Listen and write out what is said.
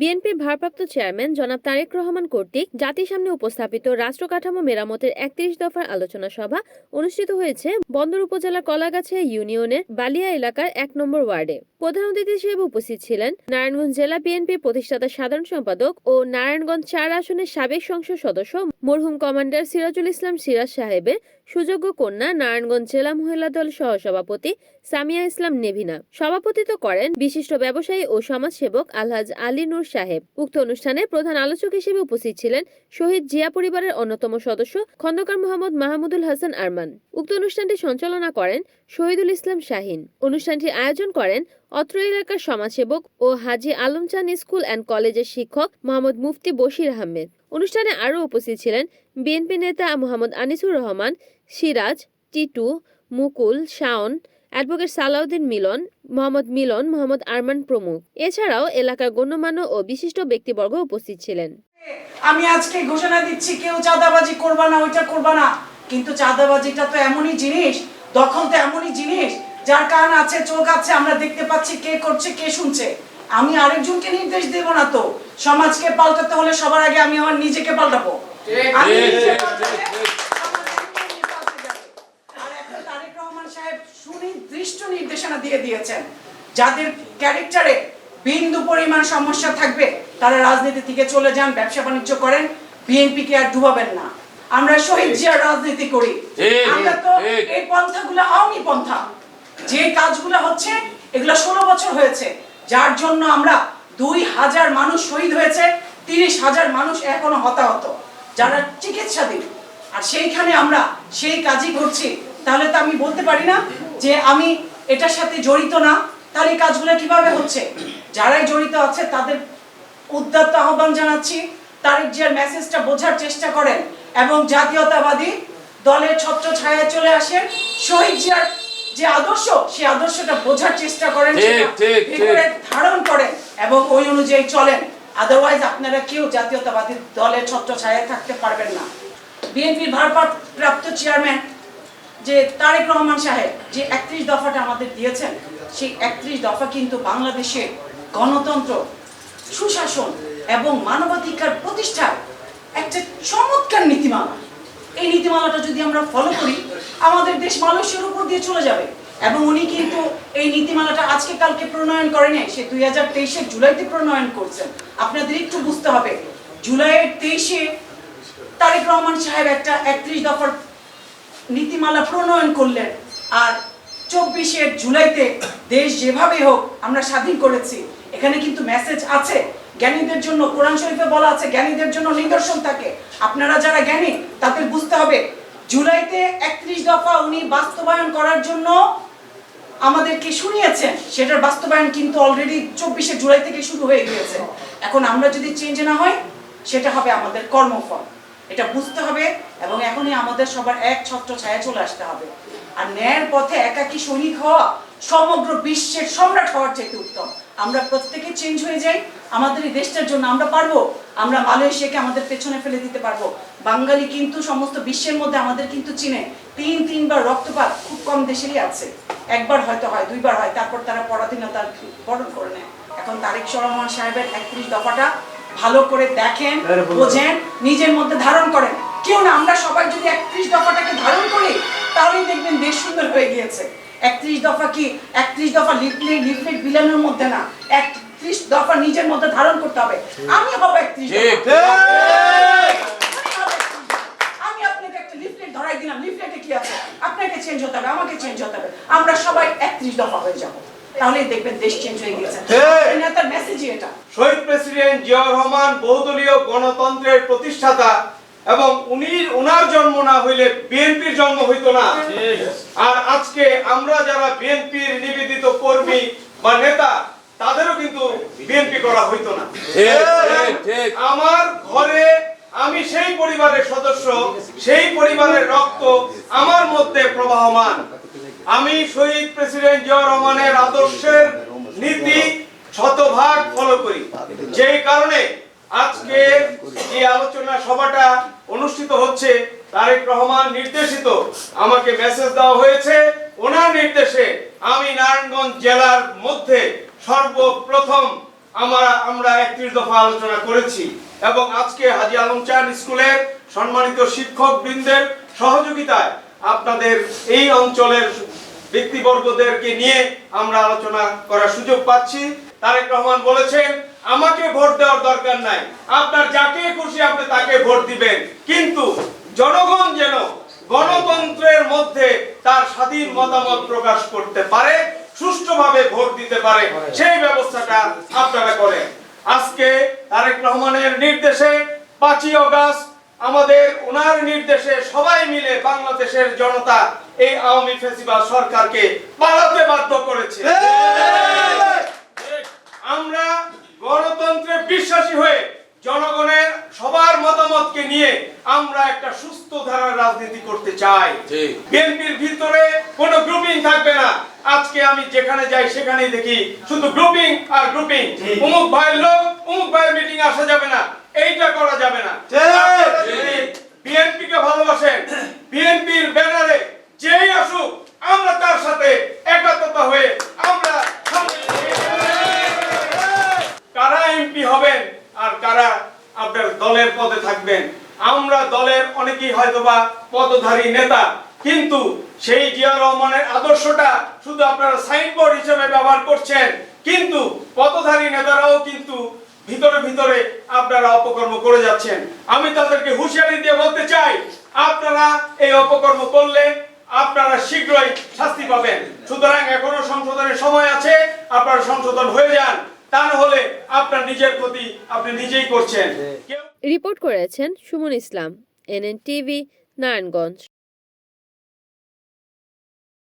বিএনপির ভারপ্রাপ্ত চেয়ারম্যান জনাব তারেক রহমান কর্তৃক জাতির সামনে উপস্থাপিত রাষ্ট্র কাঠামো মেরামতের একত্রিশ দফার আলোচনা সভা অনুষ্ঠিত হয়েছে বন্দর উপজেলার কলাগাছিয়া ইউনিয়নের বালিয়া এলাকার এক নম্বর ওয়ার্ডে। প্রধান অতিথি হিসেবে উপস্থিত ছিলেন নারায়ণগঞ্জ জেলা বিএনপির প্রতিষ্ঠাতা সাধারণ সম্পাদক ও নারায়ণগঞ্জ চার আসনের সাবেক সংসদ সদস্য মরহুম কমান্ডার সিরাজুল ইসলাম সিরাজ সাহেবের সুযোগ্য কন্যা নারায়ণগঞ্জ জেলা মহিলা দল সহসভাপতি সামিয়া ইসলাম নেভিনা। সভাপতিত্ব করেন বিশিষ্ট ব্যবসায়ী ও সমাজসেবক আলহাজ আলী নূর সাহেব। উক্ত অনুষ্ঠানে প্রধান আলোচক হিসেবে উপস্থিত ছিলেন শহীদ জিয়া পরিবারের অন্যতম সদস্য খন্দকার মোহাম্মদ মাহমুদুল হাসান আরমান। উক্ত অনুষ্ঠানটি সঞ্চালনা করেন শহীদুল ইসলাম শাহিন। অনুষ্ঠানটির আয়োজন করেন অত্র এলাকার সমাজসেবক ও হাজি আলম চান স্কুল অ্যান্ড কলেজের শিক্ষক মোহাম্মদ মুফতি বশির আহমেদ। অনুষ্ঠানে আরও উপস্থিত ছিলেন বিএনপি নেতা মোহাম্মদ আনিসুর রহমান, সিরাজ, টিটু, মুকুল, শাওন, অ্যাডভোকেট সালাউদ্দিন মিলন, মোহাম্মদ মিলন, মোহাম্মদ আরমান প্রমুখ। এছাড়াও এলাকার গণ্যমান্য ও বিশিষ্ট ব্যক্তিবর্গ উপস্থিত ছিলেন। আমি আজকে ঘোষণা দিচ্ছি, কেউ চাঁদাবাজি করবা না, ওইটা করবা না। কিন্তু চাঁদাবাজিটা তো এমনই জিনিস, দখল তো এমনই জিনিস যার কান আছে চোখ আছে আমরা দেখতে পাচ্ছি কে করছে কে শুনছে। আমি আরেকজনকে নির্দেশ দেব না তো। সমাজকে পাল্টাতে হলে সবার আগে আমি আমার নিজেকে পাল্টাবো। তারেক রহমান সাহেব সুনির্দিষ্ট নির্দেশনা দিয়ে দিয়েছেন। যাদের ক্যারেক্টারে বিন্দু পরিমাণ সমস্যা থাকবে তারা রাজনীতি থেকে চলে যান ব্যবসা বাণিজ্য করেন বিএনপি কে আর ডুবাবেন না। আমরা শহীদ জিয়ার রাজনীতি করি। আমরা তো। এই পন্থাগুলো আওয়ামী পন্থা। যে কাজগুলো হচ্ছে, এগুলো ষোলো বছর হয়েছে, যার জন্য আমরা দুই হাজার মানুষ শহীদ হয়েছে, তিরিশ হাজার মানুষ এখনও হতাহত, যারা চিকিৎসাধীন। আর সেইখানে আমরা সেই কাজই করছি। তাহলে তো আমি বলতে পারি না যে আমি এটার সাথে জড়িত না। তাহলে কাজগুলো কীভাবে হচ্ছে? যারাই জড়িত আছে, তাদের উদ্যত্ত আহ্বান জানাচ্ছি। তারেক জিয়ার মেসেজটা বোঝার চেষ্টা করেন এবং জাতীয়তাবাদী দলের ছত্র ছায়ায় চলে আসেন। শহীদ জিয়ার যে আদর্শ সেই আদর্শটা বোঝার চেষ্টা করেন ধারণ করেন এবং ওই অনুযায়ী চলেন। আদারওয়াইজ আপনারা কেউ জাতীয়তাবাদী দলের ছত্র ছায়ায় থাকতে পারবেন না। বিএনপির ভারপ্রাপ্ত চেয়ারম্যান যে তারেক রহমান সাহেব যে একত্রিশ দফাটা আমাদের দিয়েছেন সেই একত্রিশ দফা কিন্তু বাংলাদেশে গণতন্ত্র সুশাসন এবং মানবাধিকার প্রতিষ্ঠার একটা চমৎকার নীতিমালা। এই নীতিমালাটা যদি আমরা ফলো করি, আমাদের দেশ মানুষের উপর দিয়ে চলে যাবে। এবং উনি কিন্তু এই নীতিমালাটা আজকে কালকে প্রণয়ন করেনি, সে দুই হাজার তেইশের জুলাইতে প্রণয়ন করছেন। আপনাদের একটু বুঝতে হবে, জুলাইয়ের তেইশে তারেক রহমান সাহেব একটা একত্রিশ দফার নীতিমালা প্রণয়ন করলেন, আর চব্বিশের জুলাইতে দেশ যেভাবে হোক আমরা স্বাধীন করেছি। এখানে কিন্তু মেসেজ আছে। জ্ঞানীদের জন্য, কোরআন শরীফে বলা আছে, জ্ঞানীদের জন্য নিদর্শন থাকে। আপনারা যারা জ্ঞানী, তাদের বুঝতে হবে, জুলাইতে একত্রিশ দফা উনি বাস্তবায়ন করার জন্য আমাদেরকে শুনিয়েছেন। সেটার বাস্তবায়ন কিন্তু অলরেডি চব্বিশে জুলাই থেকে শুরু হয়ে গিয়েছে। এখন আমরা যদি চেঞ্জ না হয়, সেটা হবে আমাদের কর্মফল। এটা বুঝতে হবে এবং এখনই আমাদের সবার এক ছত্র ছায়া চলে আসতে হবে। আর ন্যায়ের পথে একাকী সৈনিক হওয়া, সমগ্র বিশ্বের সম্রাট হওয়ার চাইতে উত্তম। আমরা প্রত্যেকে চেঞ্জ হয়ে যাই। আমাদের এই দেশটার জন্য আমরা পারব। আমরা মালয়েশিয়াকে আমাদের পেছনে ফেলে দিতে পারব। বাঙালি কিন্তু সমস্ত বিশ্বের মধ্যে আমাদের কিন্তু চিনে। তিন তিনবার রক্তপাত খুব কম দেশেরই আছে। একবার হয়তো হয় দুইবার হয় তারপর তারা পরাধীনতা বরণ করে নেয়। এখন তারেক রহমান সাহেবের একত্রিশ দফাটা ভালো করে দেখেন বোঝেন নিজের মধ্যে ধারণ করেন। কেউ না আমরা সবাই যদি একত্রিশ দফাটাকে ধারণ করি তাহলেই দেখবেন দেশ সুন্দর হয়ে গিয়েছে। একত্রিশ দফা কি? একত্রিশ দফা লিফলেট লিফলেট বিলানোর মধ্যে না। একত্রিশ দফা নিজের মধ্যে ধারণ করতে হবে। আমি হব একত্রিশ আমি আপনাকে একটা লিফলেট ধরাই দিলাম। লিফলেটে কি আছে? আপনাকে চেঞ্জ হতে হবে আমাকে চেঞ্জ হতে হবে। আমরা সবাই একত্রিশ দফা হয়ে যাব। তাহলেই দেখবেন দেশ চেঞ্জ হয়ে। নেতার মেসেজই এটা। শহীদ প্রেসিডেন্ট রহমান বহুদলীয় গণতন্ত্রের প্রতিষ্ঠাতা। এবং উনি ওনার জন্ম না হইলে বিএনপির জন্ম হইতো না। আর আজকে আমরা যারা বিএনপির নিবেদিত কর্মী বা নেতা তাদেরও কিন্তু বিএনপি করা হইতো না। ঠিক, ঠিক, ঠিক। আমার ঘরে আমি সেই পরিবারের সদস্য সেই পরিবারের রক্ত আমার মধ্যে প্রবাহমান। আমি শহীদ প্রেসিডেন্ট জিয়া রহমানের আদর্শের নীতি শতভাগ ফলো করি। যেই কারণে আজকে এই আলোচনা সভাটা অনুষ্ঠিত হচ্ছে, তারেক রহমান নির্দেশিত আমাকে মেসেজ দেওয়া হয়েছে। ওনার নির্দেশে আমি নারায়ণগঞ্জ জেলার মধ্যে সর্বপ্রথম আমরা আমরা একত্রিশ দফা আলোচনা করেছি এবং আজকে হাজি আলম চাঁদ স্কুলের সম্মানিত শিক্ষক বৃন্দের সহযোগিতায় আপনাদের এই অঞ্চলের ব্যক্তিবর্গদেরকে নিয়ে আমরা আলোচনা করার সুযোগ পাচ্ছি। তারেক রহমান বলেছেন আমাকে ভোট দেওয়ার দরকার নাই। আপনার যাকে খুশি আপনি তাকে ভোট দিবেন। কিন্তু জনগণ যেন গণতন্ত্রের মধ্যে তার স্বাধীন মতামত প্রকাশ করতে পারে, সুষ্ঠুভাবে ভোট দিতে পারে, সেই ব্যবস্থাটা আপনারা করেন। আজকে তারেক রহমানের নির্দেশে পাঁচই অগাস্ট আমাদের ওনার নির্দেশে সবাই মিলে বাংলাদেশের জনতা এই আওয়ামী ফেসিবাদ সরকারকে পালাতে বাধ্য করেছে। আমরা গণতন্ত্রে বিশ্বাসী হয়ে জনগণের সবার মতামতকে নিয়ে আমরা একটা সুস্থ ধারার রাজনীতি করতে চাই। বিএনপির ভিতরে কোনো গ্রুপিং থাকবে না। আজকে আমি যেখানে যাই সেখানে দেখি শুধু গ্রুপিং আর গ্রুপিং অমুক ভাইয়ের লোক অমুক ভাইয়ের মিটিং আসা যাবে না। এইটা করা যাবে না বিএনপি কে ভালোবাসেন বিএনপির ব্যানারে যেই আসুক আমরা তার সাথে একাত্মতা হয়ে আমরা কারা এমপি হবেন আর কারা আপনার দলের পদে থাকবেন। আমরা দলের অনেকেই হয়তোবা পদধারী নেতা, কিন্তু সেই জিয়া রহমানের আদর্শটা শুধু আপনারা সাইনবোর্ড হিসেবে ব্যবহার করছেন। কিন্তু পদধারী নেতারাও কিন্তু ভিতরে ভিতরে আপনারা অপকর্ম করে যাচ্ছেন। আমি তাদেরকে হুঁশিয়ারি দিয়ে বলতে চাই, আপনারা এই অপকর্ম করলে আপনারা শীঘ্রই শাস্তি পাবেন। সুতরাং এখনও সংশোধনের সময় আছে, আপনারা সংশোধন হয়ে যান। তা না হলে আপনার নিজের ক্ষতি আপনি নিজেই করছেন। রিপোর্ট করেছেন সুমন ইসলাম এনএন টিভি নারায়ণগঞ্জ।